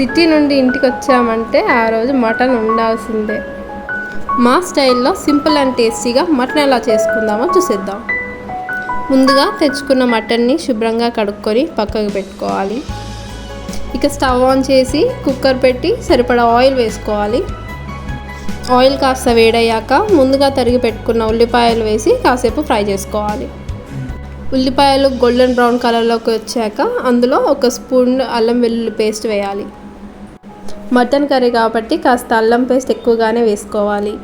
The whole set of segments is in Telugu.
సిటీ నుండి ఇంటికి వచ్చామంటే ఆ రోజు మటన్ ఉండాల్సిందే. మా స్టైల్లో సింపుల్ అండ్ టేస్టీగా మటన్ ఎలా చేసుకుందామో చూసేద్దాం. ముందుగా తెచ్చుకున్న మటన్ని శుభ్రంగా కడుక్కొని పక్కకు పెట్టుకోవాలి. ఇక స్టవ్ ఆన్ చేసి కుక్కర్ పెట్టి సరిపడా ఆయిల్ వేసుకోవాలి. ఆయిల్ కాస్త వేడయ్యాక ముందుగా తరిగి పెట్టుకున్న ఉల్లిపాయలు వేసి కాసేపు ఫ్రై చేసుకోవాలి. ఉల్లిపాయలు గోల్డెన్ బ్రౌన్ కలర్లోకి వచ్చాక అందులో ఒక స్పూన్ అల్లం వెల్లుల్లి పేస్ట్ వేయాలి. మటన్ కర్రీ కాబట్టి కాస్త అల్లం పేస్ట్ ఎక్కువగానే వేసుకోవాలి.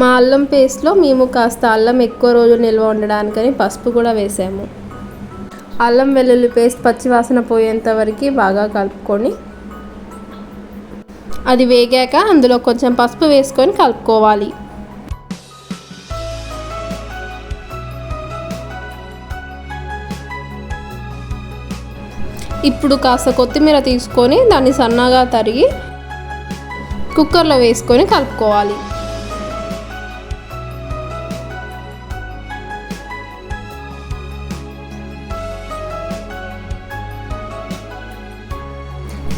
మా అల్లం పేస్ట్లో మేము కాస్త అల్లం ఎక్కువ రోజులు నిల్వ ఉండడానికని పసుపు కూడా వేసాము. అల్లం వెల్లుల్లి పేస్ట్ పచ్చివాసన పోయేంత వరకు బాగా కలుపుకొని అది వేగాక అందులో కొంచెం పసుపు వేసుకొని కలుపుకోవాలి. ఇప్పుడు కాస్త కొత్తిమీర తీసుకొని దాన్ని సన్నగా తరిగి కుక్కర్లో వేసుకొని కలుపుకోవాలి.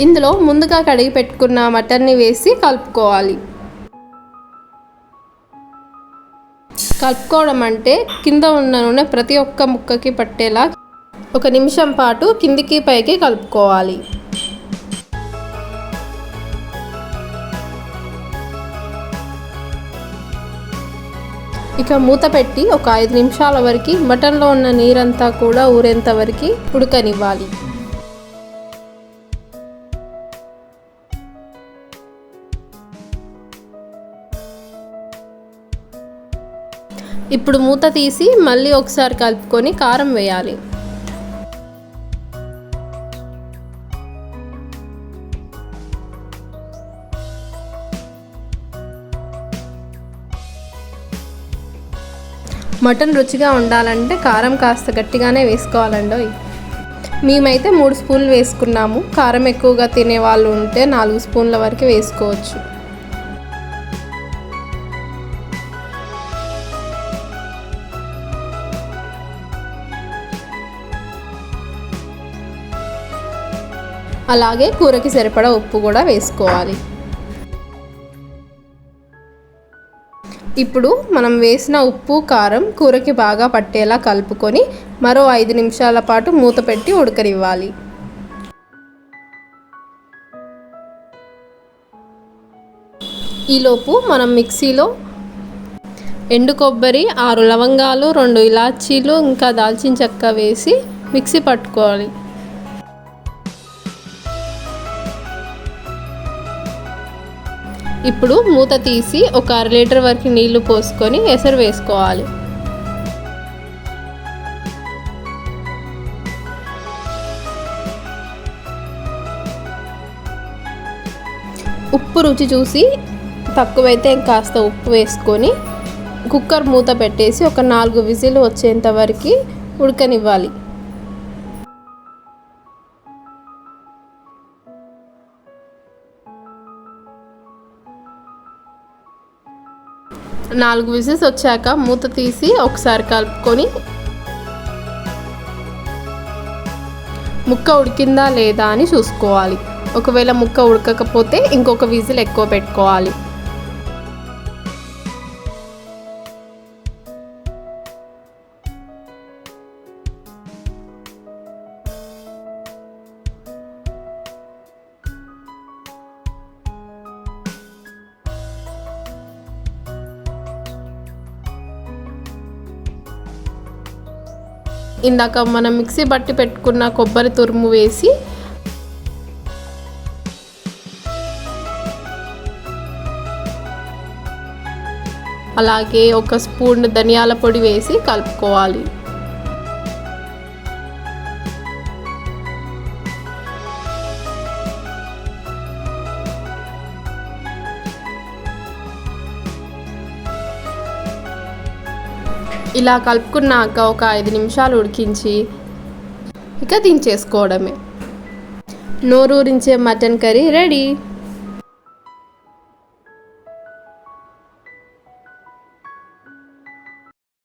ఇందులో ముందుగా కడిగి పెట్టుకున్న మటన్ని వేసి కలుపుకోవాలి. కలుపుకోవడం అంటే కింద ఉన్న నూనె ప్రతి ఒక్క ముక్కకి పట్టేలా ఒక నిమిషం పాటు కిందికి పైకి కలుపుకోవాలి. ఇక మూత పెట్టి ఒక ఐదు నిమిషాల వరకు మటన్లో ఉన్న నీరంతా కూడా ఊరేంత వరకు ఉడకనివ్వాలి. ఇప్పుడు మూత తీసి మళ్ళీ ఒకసారి కలుపుకొని కారం వేయాలి. మటన్ రుచిగా ఉండాలంటే కారం కాస్త గట్టిగానే వేసుకోవాలండి మేమైతే మూడు స్పూన్లు వేసుకున్నాము. కారం ఎక్కువగా తినే వాళ్ళు ఉంటే నాలుగు స్పూన్ల వరకు వేసుకోవచ్చు. అలాగే కూరకి సరిపడా ఉప్పు కూడా వేసుకోవాలి. ఇప్పుడు మనం వేసిన ఉప్పు కారం కూరకి బాగా పట్టేలా కలుపుకొని మరో ఐదు నిమిషాల పాటు మూత పెట్టి ఉడకనివ్వాలి. ఈలోపు మనం మిక్సీలో ఎండు కొబ్బరి ఆరు లవంగాలు రెండు ఇలాచీలు ఇంకా దాల్చిన చెక్క వేసి మిక్సీ పట్టుకోవాలి. ఇప్పుడు మూత తీసి ఒక అర లీటర్ వరకు నీళ్ళు పోసుకొని ఎసరు వేసుకోవాలి. ఉప్పు రుచి చూసి తక్కువైతే కాస్త ఉప్పు వేసుకొని కుక్కర్ మూత పెట్టేసి ఒక నాలుగు విజిల్ వచ్చేంత వరకు ఉడకనివ్వాలి. నాలుగు విజిల్స్ వచ్చాక మూత తీసి ఒకసారి కలుపుకొని ముక్క ఉడికిందా లేదా అని చూసుకోవాలి. ఒకవేళ ముక్క ఉడకకపోతే ఇంకొక విజిల్ ఎక్కువ పెట్టుకోవాలి. ఇందాక మనం మిక్సీ బట్టి పెట్టుకున్న కొబ్బరి తురుము వేసి అలాగే ఒక స్పూన్ ధనియాల పొడి వేసి కలుపుకోవాలి. ఇలా కలుపుకున్నాక ఒక ఐదు నిమిషాలు ఉడికించి ఇక దించేసుకోవడమే. నోరూరించే మటన్ కర్రీ రెడీ.